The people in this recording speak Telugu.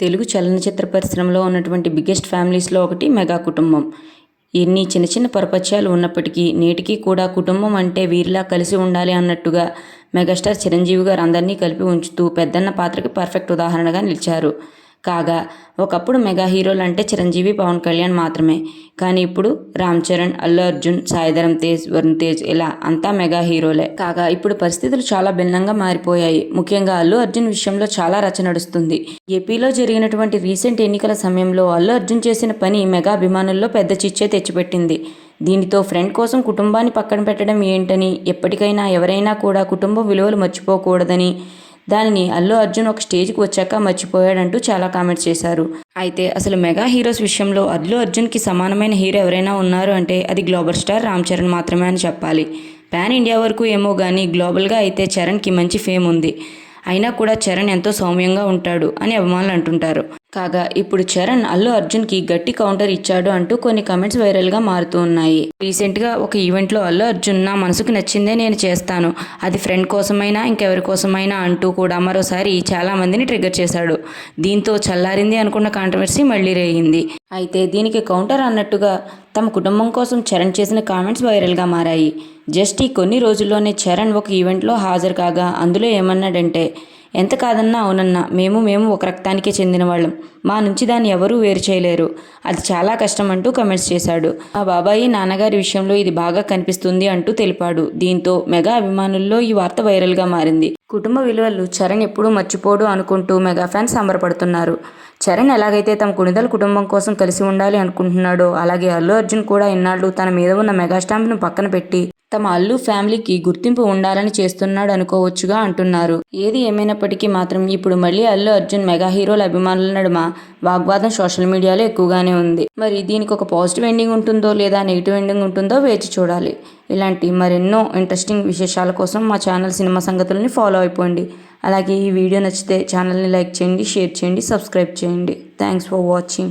తెలుగు చలనచిత్ర పరిశ్రమలో ఉన్నటువంటి బిగ్గెస్ట్ ఫ్యామిలీస్లో ఒకటి మెగా కుటుంబం. ఎన్ని చిన్న చిన్న పరపత్యాలు ఉన్నప్పటికీ నేటికి కూడా కుటుంబం అంటే వీరిలా కలిసి ఉండాలి అన్నట్టుగా మెగాస్టార్ చిరంజీవి గారు అందరినీ కలిపి ఉంచుతూ పెద్దన్న పాత్రకి పర్ఫెక్ట్ ఉదాహరణగా నిలిచారు. కాగా ఒకప్పుడు మెగా హీరోలు అంటే చిరంజీవి పవన్ కళ్యాణ్ మాత్రమే. కానీ ఇప్పుడు రామ్ చరణ్ అల్లు అర్జున్ సాయిధరం తేజ్ వరుణ్ తేజ్ ఇలా అంతా మెగా హీరోలే. కాగా ఇప్పుడు పరిస్థితులు చాలా భిన్నంగా మారిపోయాయి. ముఖ్యంగా అల్లు అర్జున్ విషయంలో చాలా రచ నడుస్తుంది. ఏపీలో జరిగినటువంటి రీసెంట్ ఎన్నికల సమయంలో అల్లు అర్జున్ చేసిన పని మెగా అభిమానుల్లో పెద్ద చిచ్చే తెచ్చిపెట్టింది. దీనితో ఫ్రెండ్ కోసం కుటుంబాన్ని పక్కన పెట్టడం ఏంటని ఎప్పటికైనా ఎవరైనా కూడా కుటుంబ విలువలు మర్చిపోకూడదని దానిని అల్లు అర్జున్ ఒక స్టేజ్కి వచ్చాక మర్చిపోయాడంటూ చాలా కామెంట్స్ చేశారు. అయితే అసలు మెగా హీరోస్ విషయంలో అల్లు అర్జున్కి సమానమైన హీరో ఎవరైనా ఉన్నారు అంటే అది గ్లోబల్ స్టార్ రామ్ చరణ్ మాత్రమే అని చెప్పాలి. పాన్ ఇండియా వరకు ఏమో కానీ గ్లోబల్గా అయితే చరణ్కి మంచి ఫేమ్ ఉంది. అయినా కూడా చరణ్ ఎంతో సౌమ్యంగా ఉంటాడు అని అభిమానులు అంటుంటారు. కాగా ఇప్పుడు చరణ్ అల్లు అర్జున్కి గట్టి కౌంటర్ ఇచ్చాడు అంటూ కొన్ని కమెంట్స్ వైరల్గా మారుతూ ఉన్నాయి. రీసెంట్గా ఒక ఈవెంట్లో అల్లు అర్జున్ నా మనసుకు నచ్చిందే నేను చేస్తాను. అది ఫ్రెండ్ కోసమైనా ఇంకెవరి కోసమైనా అంటూ కూడా మరోసారి చాలా మందిని ట్రిగ్గర్ చేశాడు. దీంతో చల్లారింది అనుకున్న కాంట్రవర్సీ మళ్ళీ రేగింది. అయితే దీనికి కౌంటర్ అన్నట్టుగా తమ కుటుంబం కోసం చరణ్ చేసిన కామెంట్స్ వైరల్గా మారాయి. జస్ట్ ఈ కొన్ని రోజుల్లోనే చరణ్ ఒక ఈవెంట్లో హాజరు కాగా అందులో ఏమన్నాడంటే ఎంత కాదన్నా అవునన్నా మేము మేము ఒక రక్తానికే చెందిన వాళ్ళం మా నుంచి దాన్ని ఎవరూ వేరు చేయలేరు. అది చాలా కష్టం అంటూ కమెంట్స్ చేశాడు. మా బాబాయి నాన్నగారి విషయంలో ఇది బాగా కనిపిస్తుంది అంటూ తెలిపాడు. దీంతో మెగా అభిమానుల్లో ఈ వార్త వైరల్గా మారింది. కుటుంబ విలువలు చరణ్ ఎప్పుడూ మర్చిపోడు అనుకుంటూ మెగా ఫ్యాన్స్ సంబరపడుతున్నారు. చరణ్ ఎలాగైతే తమ కుణిదల కుటుంబం కోసం కలిసి ఉండాలి అనుకుంటున్నాడో అలాగే అల్లు అర్జున్ కూడా ఇన్నాళ్ళు తన మీద ఉన్న మెగా స్టాంప్ను పక్కన పెట్టి తమ అల్లు ఫ్యామిలీకి గుర్తింపు ఉండాలని చేస్తున్నాడు అనుకోవచ్చుగా అంటున్నారు. ఏది ఏమైనప్పటికీ మాత్రం ఇప్పుడు మళ్ళీ అల్లు అర్జున్ మెగా హీరోల అభిమానుల నడుమ వాగ్వాదం సోషల్ మీడియాలో ఎక్కువగానే ఉంది. మరి దీనికి ఒక పాజిటివ్ ఎండింగ్ ఉంటుందో లేదా నెగిటివ్ ఎండింగ్ ఉంటుందో వేచి చూడాలి. ఇలాంటి మరెన్నో ఇంట్రెస్టింగ్ విశేషాల కోసం మా ఛానల్ సినిమా సంగతులని ఫాలో అయిపోండి. అలాగే ఈ వీడియో నచ్చితే ఛానల్ని లైక్ చేయండి షేర్ చేయండి సబ్స్క్రైబ్ చేయండి. Thanks for watching.